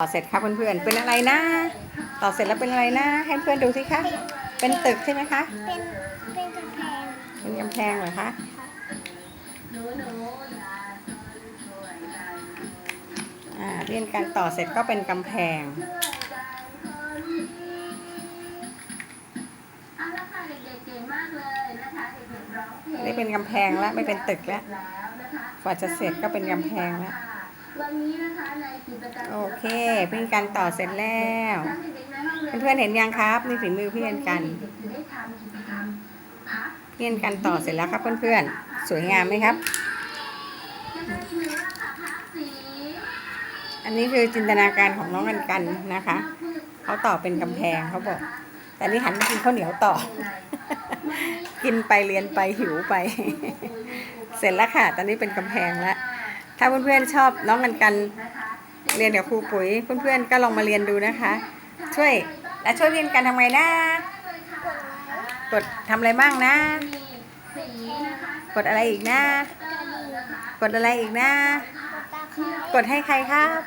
ต่อเสร็จครับเพื่อนๆ เป็นอะไรนะ ต่อเสร็จแล้วเป็นอะไรนะ ให้เพื่อนดูสิคะ เป็นตึกใช่ไหมคะ เป็นเป็นกำแพง เป็นกำแพงเหรอคะ อ่าเรียนการต่อเสร็จก็เป็นกำแพงเอาละค่ะเด็กๆเก่งมากเลยนะคะเด็กๆร้องเพลงนี่เป็นกำแพงแล้วไม่เป็นตึกแล้วแล้วนะคะกว่าจะเสร็จก็เป็นกำแพงแล้ว วันนี้นะคะในกิจกรรมโอเคเป็นการต่อเสร็จแล้วทั้งเด็กๆในห้องรียเพื่อนๆเห็นยังครับนี่ฝีมือพี่เรียนกันเด็กๆจะได้ทำกิจกรรมพับเรียนการต่อเสร็จแล้วครับ เพื่อนๆสวยงามไหมครับจะเป็นเนื้อค่ะพับสีอันนี้คือจินตนาการของน้องกันกันนะคะเขาต่อเป็นกำแพงเขาบอก แต่นี่หันมากินข้าวเหนียวต่อ กินไปเรียนไปหิวไป เสร็จแล้วค่ะ ตอนนี้เป็นกำแพงแล้ว ถ้าเพื่อนๆชอบน้องกันกันเรียนกับครูปุ๋ย เพื่อนๆก็ลองมาเรียนดูนะคะ ช่วยและช่วยเรียนกันทำไงนะ กดทำอะไรบ้างนะ กดอะไรอีกนะ กดอะไรอีกนะ กดตาค่ะกดให้ใครครับ